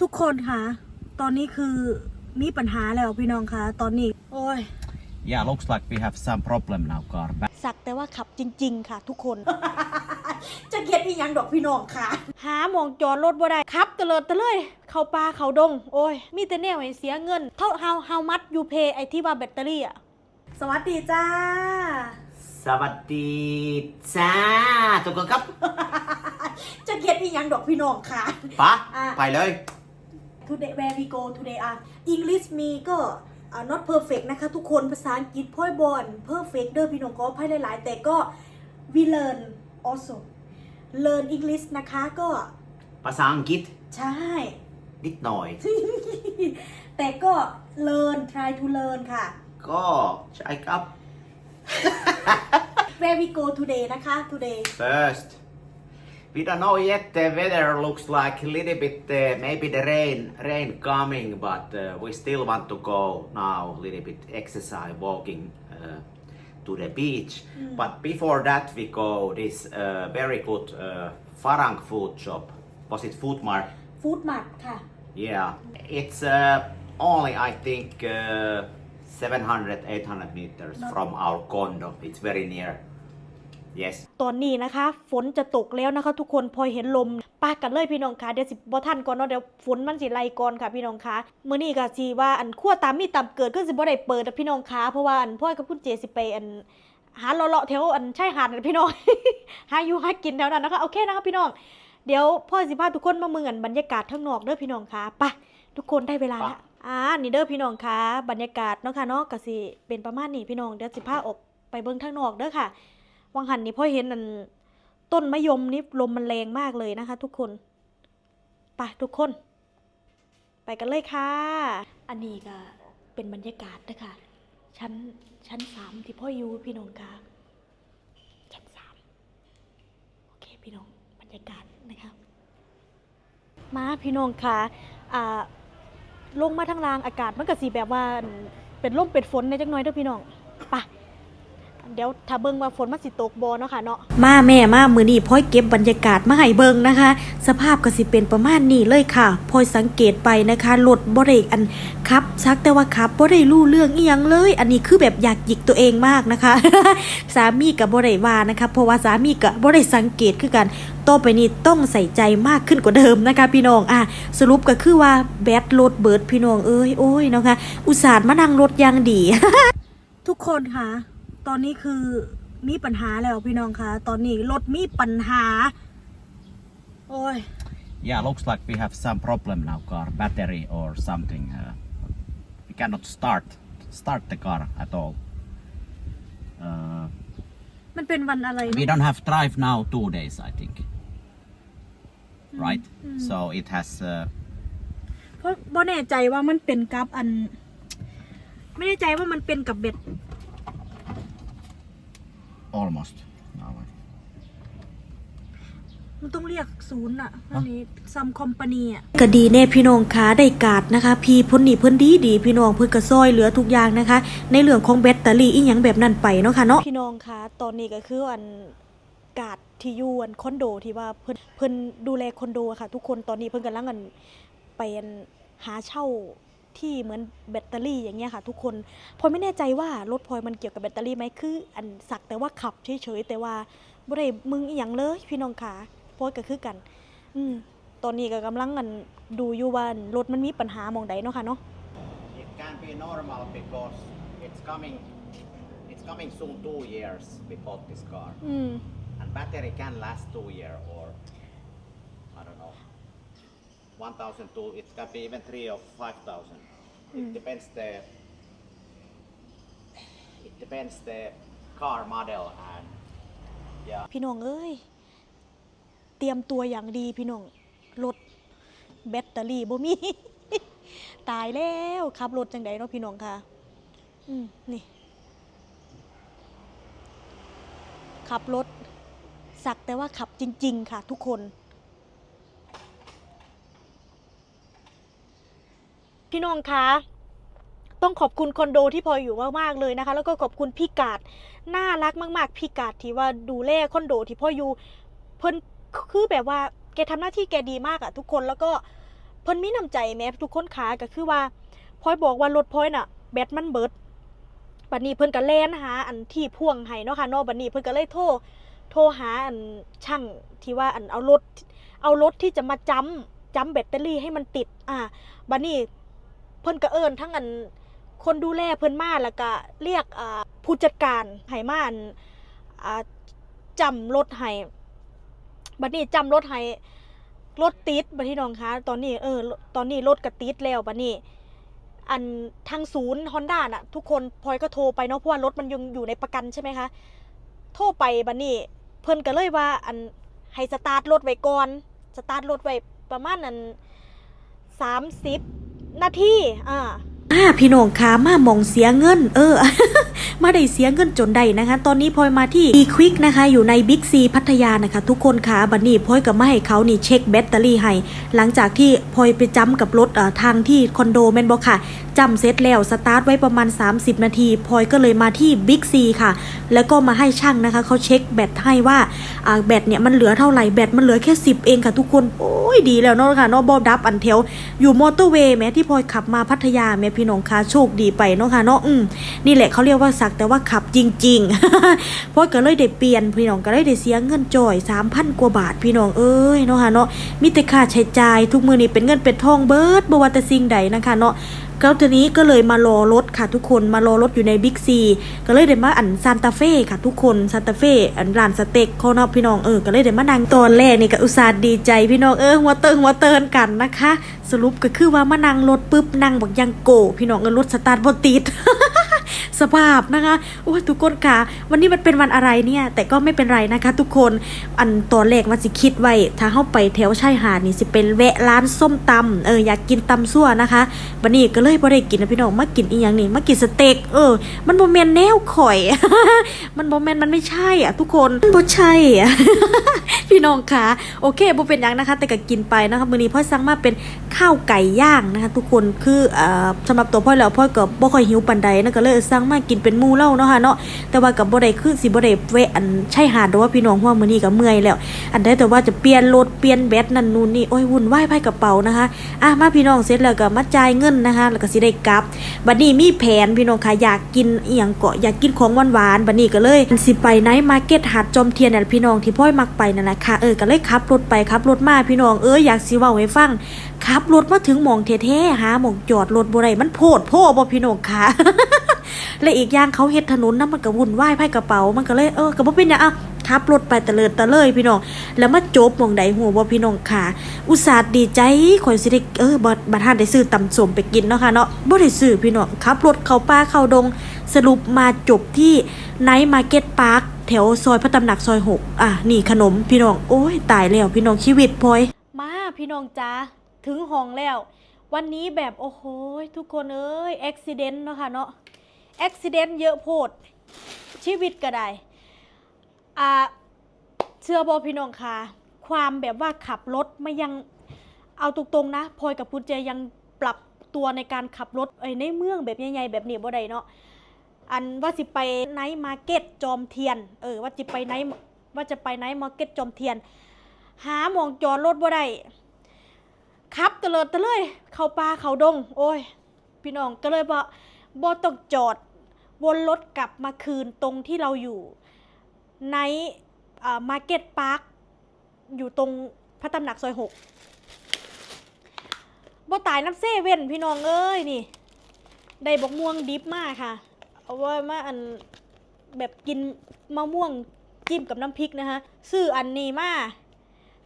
ทุกคนค่ะตอนนี้คือมีปัญหาแล้วพี่น้องคะตอนนี้ โอ้ย Yeah, looks like we have some problem now, car. Ba- สักแต่ว่าขับจริง ๆ ค่ะ ทุกคน จะเก็ดอีหยังดอกพี่น้องค่ะ หาหมองจอดรถบ่ได้ขับเตลิดเตะเลย เข้าป่าเข้าดง โอ้ย มีแต่แนวให้เสียเงิน เท่า how how much you pay ไอที่ว่าแบตเตอรี่อะสวัสดีจ้า สวัสดีจ้าทุกคนครับ จะเก็ดอีหยังดอกพี่น้องค่ะ ปะอะ ไปเลย today where we go today อะ English มีก็อ่า not perfect นะคะทุกคนภาษาอังกฤษพ่อยบอล perfect เด้อพี่น้องก็พ่ายหลายๆ แต่ก็ we learn also learn English นะคะก็ภาษาอังกฤษใช่ นิดหน่อย แต่ก็ learn try to learn ค่ะ ก็ใช่ครับ where we go today นะคะ today first we don't know yet the weather looks like a little bit uh, maybe the rain rain coming but uh, we still want to go now a little bit exercise walking uh, to the beach. But before that we go this uh, very good uh, Farang food shop. Was it Food Mart food mart Yeah, it's uh, only I think uh, 700 800 meters Not- from our condo. It's very near. Yes. ตอนนี้นะคะ ฝนจะตกแล้วนะคะ ทุกคนพอเห็นลมปากันเลยพี่น้องคะเดี๋ยวสิบ่ทันก่อนเนาะเดี๋ยวฝนมันสิไล่ก่อนค่ะพี่น้องคะมื้อนี้ก็สิว่าอันขั้วตามมีตามเกิดก็สิบ่ได้เปิดอะพี่น้องคะเพราะว่าอันพ่อยกับคุณเจสิไปอันหาเลาะๆแถวอันชายหาดนั่นพี่น้องหาอยู่หากินแถวนั้นนะคะโอเคนะคะพี่น้องเดี๋ยวพ่อสิพาทุกคนมาเมืองอันบรรยากาศข้างนอกเด้อพี่น้องคะไปทุกคนได้เวลาละอ่านี่เด้อพี่น้องคะบรรยากาศเนาะค่ะเนาะก็สิเป็นประมาณนี้พี่น้องเดี๋ยวสิพาออกไปเบิ่งข้างนอกเด้อค่ะ วังหันนี่พ่อเห็นอันต้นมะยมนี่ลมมันแรงมากเลยนะคะ ทุกคนไปทุกคน ไปกันเลยค่ะ อันนี้ก็เป็นบรรยากาศนะคะชั้นชั้นสามที่พ่ออยู่พี่น้องค่ะชั้นสามโอเคพี่น้องบรรยากาศนะคะมาพี่น้องค่ะอ่าลงมาทางลางอากาศมันก็สีแบบว่าเป็นลมเป็นฝนในจักหน่อยเด้อพี่น้อง เดี๋ยวถ้าเบิ่งว่าฝนมันสิตกบ่เนาะค่ะเนาะมาแม่มามือนี้พ่อยเก็บบรรยากาศมาให้เบิ่งนะคะ สภาพก็สิเป็นประมาณนี้เลยค่ะพ่อยสังเกตไปนะคะรถบ่ได้อันขับซักแต่ว่าขับบ่ได้รู้เรื่องอีหยังเลย อันนี้คือแบบอยากหยิกตัวเองมากนะคะ สามีก็บ่ได้ว่านะคะเพราะว่าสามีก็บ่ได้สังเกตคือกันต่อไปนี้ต้องใส่ใจมากขึ้นกว่าเดิมนะคะ พี่น้องอะสรุปก็คือว่าแบตรถเบิร์ดพี่น้องเอ้ยโอ้ยนะคะ อุตส่าห์มานั่งรถยางดี ทุกคนค่ะ ตอนนี้คือมีปัญหาแล้วพี่น้องคะตอนนี้รถมีปัญหา โอ้ย yeah, looks like we have some problem now, car. Battery or something. Uh, we cannot start start the car at all. Uh, มันเป็นวันอะไร we don't have drive now two days, I think. Right? So it has. Uh, เพราะบ่แน่ใจว่ามันเป็นกับอัน ไม่แน่ใจว่ามันเป็นกับเบ็ด almost. Now. มันต้องเรียกศูนย์อะอันนี้ซัมคอมพานีอะก็ดีแน่พี่น้องคะได้การ์ดนะคะ พี่พ้นนี่เพิ่นดีดีพี่น้องเพิ่นก็ซอยเหลือทุกอย่างนะคะ ในเรื่องของแบตเตอรี่อีหยังแบบนั้นไปเนาะค่ะเนาะพี่น้องคะตอนนี้ก็คืออันการ์ดที่อยู่อันคอนโดที่ว่าเพิ่นเพิ่นดูแลคอนโดอะค่ะ ทุกคนตอนนี้เพิ่นกำลังอันไปอันหาเช่า ที่เหมือนแบตเตอรี่อย่างเงี้ยค่ะ ทุกคนพลอยไม่แน่ใจว่ารถพลอยมันเกี่ยวกับแบตเตอรี่ไหมคืออันสักแต่ว่าขับเฉยๆแต่ว่าบ่ได้มึงอีหยังเลยพี่น้องคะพลอยก็คือกัน อืมตอนนี้ก็กำลังกันดูอยู่ว่ารถมันมีปัญหาหมองใดเนาะค่ะเนาะ It can be normal because it's coming. It's coming soon two years. We bought this car, อืม and battery can last two year or I don't know. One thousand two. It can be even three or five thousand. It depends the. It depends the car model and yeah. พี่น้องเอ้ย เตรียมตัวอย่างดีพี่น้อง รถแบตเตอรี่บ่มี ตายแล้วขับรถจังไดเนาะพี่น้องค่ะ อืมนี่ ขับรถ สักแต่ว่าขับจริง ๆ ค่ะ ทุกคน พี่น้องคะต้องขอบคุณคอนโดที่พอยอยู่มากๆเลยนะคะ แล้วก็ขอบคุณพี่กาดน่ารักมากๆพี่กาดที่ว่าดูแลคอนโดที่พ่ออยู่เพิ่นคือแบบว่าแกทำหน้าที่แกดีมากอะทุกคนแล้วก็เพิ่นมีน้ำใจแม้ทุกคนขาก็คือว่าพอยบอกว่ารถพอยน่ะแบตมันเบิดบัดนี้เพิ่นก็แล่นหาอันที่พ่วงให้เนาะค่ะเนาะบัดนี้เพิ่นก็เลยโทรโทรหาอันช่างที่ว่าอันเอารถเอารถที่จะมาจ้ำจ้ำแบตเตอรี่ให้มันติด อ่าบัดนี้ พิ่นก็เอิ้นทั้งอันคนดูแลเพิ่นมาแล้วก็เรียกผู้จัดการให้มาอันอ่าจำรถให้บัดนี้จำรถให้รถติดบัดนี้น้องคะตอนนี้เออตอนนี้รถก็ติดแล้วบัดนี้ อันทางศูนย์ฮอนด้าน่ะ ทุกคนพลอยก็โทรไปเนาะเพราะว่ารถมันยังอยู่ในประกันใช่ไหมคะโทรไปบัดนี้ เพิ่นก็เลยว่าอันให้สตาร์ทรถไว้ก่อนสตาร์ทรถไว้ประมาณนั้นสามสิบ หน้าที่อ่า อ่าพี่น้องคะมามองเสียเงิน เออ มาได้เสียเงินจนได้นะคะ ตอนนี้พลอยมาที่ e quick นะคะ อยู่ใน Big C พัทยานะคะ ทุกคนคะบัดนี้พลอยก็มาให้เขานี่เช็คแบตเตอรี่ให้ หลังจากที่พลอยไปจ้ำกับรถทางที่คอนโดแมนบอกค่ะจำเสร็จแล้วสตาร์ทไว้ประมาณ 30 นาทีพลอยก็เลยมาที่ Big C ค่ะ แล้วก็มาให้ช่างนะคะเขาเช็คแบตให้ว่าแบตเนี่ยมันเหลือเท่าไหร่แบตมันเหลือแค่ 10 เองค่ะทุกคนโอ้ยดีแล้วเนาะค่ะเนาะบอดับอันแถวอยู่มอเตอร์เวย์แม้ที่พลอยขับมาพัทยาแม้พี่น้องคะโชคดีไปเนาะค่ะเนาะอืมนี่แหละเขาเรียกว่าสักแต่ว่าขับจริงๆเพราะก็เลยได้เปลี่ยนพี่น้องก็เลยได้เสียเงินจ่อย3,000กว่าบาทพี่น้องเอ้ยเนาะค่ะเนาะมีแต่ค่าใช้จ่ายทุกมือนี่เป็นเงินเป็นทองเบิดบ่ว่าแต่สิ่งใดนะคะเนาะ ก็ทีนี้ก็เลยมารอรถค่ะทุกคนมารอรถอยู่ในบิ๊กซีก็เลยได้มาอันซานตาเฟ่ค่ะทุกคนซานตาเฟ่อันร้านสเต็กขาเนอกพี่น้องเออก็เลยได้มานั่งตอนแรกนี่ก็อุตส่าห์ดีใจพี่น้องเออหัวเติงหัวเตินกันนะคะ สรุปก็คือว่ามานั่งรถปุ๊บนั่งบักยังโกพี่น้องเออรถสตาร์ทบ่ติด สภาพนะคะโอ้ยทุกคนค่ะวันนี้มันเป็นวันอะไรเนี่ย แต่ก็ไม่เป็นไรนะคะ ทุกคนอันตอนแรกมันสิคิดไว้ ถ้าเข้าไปแถวชายหาดนี่สิเป็นแวะร้านส้มตำเอออยากกินตำซั่วนะคะวันนี้ก็เลยบ่ได้กินนะพี่น้องมากินอีหยังนี่มากินสเต็กเออ มันบ่แม่นแนวข่อย มันบ่แม่นมันไม่ใช่อะ ทุกคนมันบ่ใช่อะพี่น้องค่ะโอเคบ่เป็นหยังนะคะ แต่ก็กินไปนะคะมื้อนี้พ่อสั่งมาเป็นข้าวไก่ย่างนะคะ ทุกคนคือเอ่อสำหรับตัวพ่อแล้วพ่อก็บ่ค่อยหิวปานใดนะก็เลยสั่งมากินเป็นมูเล่าเนาะค่ะเนาะแต่ว่าก็บ่ได้คือสิบ่ได้แวอันใช่หาดดอว่าพี่น้องเพราะว่ามื้อนี้ก็เมื่อยแล้ว อันใดแต่ว่าจะเปลี่ยนรถเปลี่ยนแบตนั่นนู่นนี่โอ้ยวุ่นวายไพ่กระเป๋านะคะอะมาพี่น้องเสร็จแล้วก็มาจ่ายเงินนะคะ แล้วก็สิได้กลับบัดนี้มีแผนพี่น้องค่ะอยากกินเอียงเกาะอยากกินของหวานๆบัดนี้ก็เลยสิไปไนท์มาร์เก็ตหาดจอมเทียนนั่นแหละพี่น้องที่พ่อยมักไปนั่นแหละค่ะเออก็เลยขับรถไปขับรถมาพี่น้องเอออยากสิเว้าให้ฟังขับรถมาถึงหมองแท้ๆหาหมองจอดรถบ่ได้มันโพดโพบ่พี่น้องค่ะ และอีกอย่างเขาเฮ็ดถนนนำมันก็วุ่นวายไพ่กระเป๋ามันก็เลยเออก็บ่เป็นหยังอะขับรถไปตะเลิดตะเลยพี่น้อง แล้วมาจบหม่องใดหัวบ่พี่น้องค่ะ อุตส่าห์ดีใจข่อยสิได้เออบ่บ่ทันได้ซื้อตำสมไปกินเนาะค่ะเนาะบ่ได้ซื้อพี่น้องขับรถเข้าป่าเข้าดง สรุปมาจบที่ไนท์มาร์เก็ตพาร์คแถวซอยพระตำหนักซอยหกอะนี่ขนมพี่น้อง โอ้ยตายแล้วพี่น้องชีวิตพลอยมาพี่น้องจ้าถึงห้องแล้ว วันนี้แบบโอ้โหทุกคนเอ้ยอุบิเหตุเนาะค่ะเนาะ อุบิเหตุเยอะโพด ชีวิตก็ได้อ่าเชื่อบอพี่น้องค่ะความแบบว่าขับรถไม่ยังเอาตรงๆนะพลอยกับคุณเจยังปรับตัวในการขับรถเอ้ในเมืองแบบใหญ่ๆแบบนี้บ่ได้เนาะอันว่าสิไปไนท์มาร์เก็ตจอมเทียน เออว่าจะไปไนท์ว่าจะไปไนท์มาร์เก็ตจอมเทียน หาหมองจอดรถบ่ได้ขับตะเลิดตะเลย เข้าป่าเข้าดง โอ้ย พี่น้องก็เลยบ่บ่ต้องจอด วนรถกลับมาคืนตรงที่เราอยู่ในมาร์เก็ตพาร์คอยู่ตรงพระตำหนักซอยหกบ่ตายน้ำเซเว่นพี่น้องเอ้ยนี่ ได้บกม่วงดิบมากค่ะ เอาไว้มาอันแบบกินมะม่วงจิ้มกับน้ำพริกนะคะซื้ออันนี้มา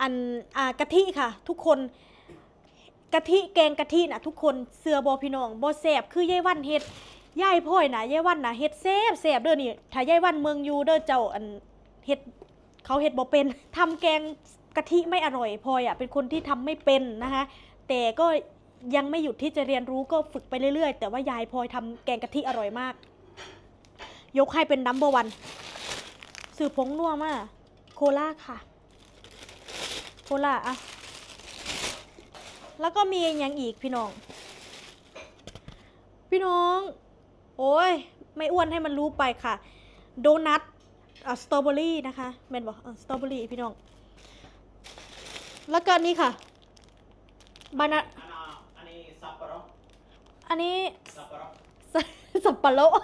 อันอ่ากะทิค่ะ ทุกคนกะทิแกงกะทิน่ะทุกคนเสือบอพี่น้องบอแสบคือยายวันเฮ็ด ยายพ่อยน่ะยายวันน่ะเฮ็ดแซ่บแซ่บเด้อนี่ถ้ายายวันเมืองอยู่เด้อเจ้าอันเฮ็ดเขาเฮ็ดบ่เป็นทำแกงกะทิไม่อร่อยพลอยอะเป็นคนที่ทำไม่เป็นนะคะแต่ก็ยังไม่หยุดที่จะเรียนรู้ก็ฝึกไปเรื่อยๆ แต่ว่ายายพลอยทำแกงกะทิอร่อยมาก ยกให้เป็นนัมเบอร์วันสื่อผงนัวมากโคล่าค่ะ โคล่าอะแล้วก็มีอย่างอีกพี่น้อง พี่น้อง โอ้ย ไม่อ้วนให้มันรู้ไปค่ะ โดนัทอะสตรอเบอรี่นะคะแมนบอกสตรอเบอรี่พี่น้อง แล้วก็นี่ค่ะบานาอันนี้สสับปะรด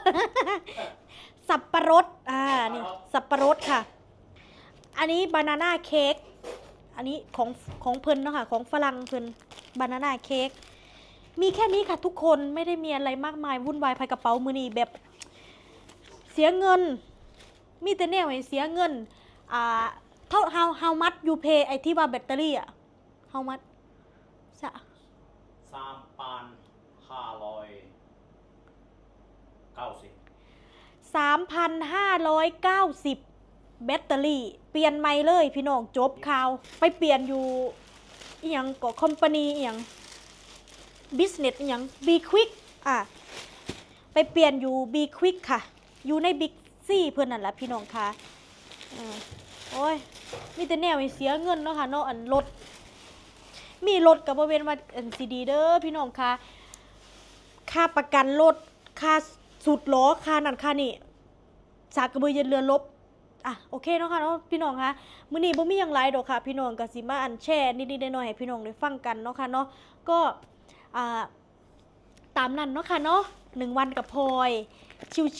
สับปะรดอ่านี่สับปะรดค่ะ อันนี้บานาน่าเค้กอันนี้ของของเพิ่นเนาะค่ะของฝรั่งเพิ่นบานาน่าเค้ก มีแค่นี้ค่ะทุกคนไม่ได้มีอะไรมากมายวุ่นวายภายกระเป๋ามือนีแบบ เสียเงิน มีแต่แนวให้เสียเงินอ่าเท่า how how much you pay ไอที่ว่าแบตเตอรี่อะ how much จะสามพันห้าร้อยเก้าสิบ3,590แบตเตอรี่ เปลี่ยนใหม่เลยพี่น้องจบข่าว ไปเปลี่ยนอยู่อีหยังก็คอมพานีอีหยัง บิสเนสอีหยัง B Quick อะไปเปลี่ยนอยู่ B Quick ค่ะ อยู่ใน Big C เพื่อนนั่นแหละพี่น้องค่ะโอ้ยมีแต่แนวเสียเงินเนาะค่ะเนาะอันรถมีรถกับบริเวณว่าอันซีดีเด้อพี่น้องค่ะ ค่าประกันรถค่าสุดล้อค่านั่นค่านี่สากกระเบือยันเรือลบอะโอเคเนาะค่ะเนาะพี่น้องคะมื้อนี้บ่มีหยังหลายดอกค่ะ พี่น้องก็สิมาอันแชร์นิดๆหน่อยๆให้พี่น้องได้ฟังกันเนาะค่ะเนาะก็ ตามนั้นเนาะค่ะเนาะหนึ่งวันกับพลอย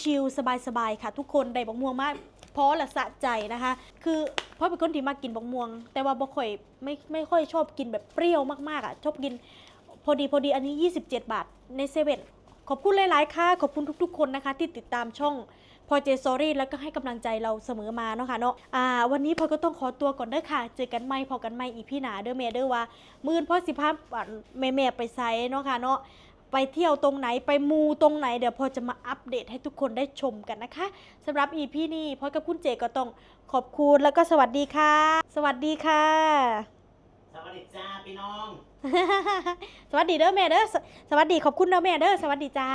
ชิลๆสบายๆค่ะ ทุกคนได้บักม่วงมากเพราะละสะใจนะคะ คือเพราะเป็นคนที่มากินบักม่วง แต่ว่าบ่ค่อยไม่ไม่ค่อยชอบกินแบบเปรี้ยวมากๆอะชอบกินพอดีพอดีอันนี้ 27 บาทในเซเว่นขอบคุณหลายๆค่ะขอบคุณทุก ๆ คนนะคะ ที่ติดตามช่อง พอเจสอรี่แล้วก็ให้กำลังใจเราเสมอมาเนาะค่ะเนาะอ่าวันนี้พอก็ต้องขอตัวก่อนเด้อค่ะเจอกันใหม่พอกันใหม่อีพี่หนาเด้อแม่เด้อว่า มื่นพ่อสิพาแม่แม่ๆไปไซเนาะค่ะเนาะไปเที่ยวตรงไหนไปมูตรงไหนเดี๋ยวพอจะมาอัปเดตให้ทุกคนได้ชมกันนะคะสำหรับอีพี่นี่พอกับคุณเจก็ต้องขอบคุณแล้วก็สวัสดีค่ะ สวัสดีค่ะ สวัสดีจ้าพี่น้อง สวัสดีเด้อแม่เด้อสสวัสดีขอบคุณเด้อแม่เด้อสวัสดีจ้า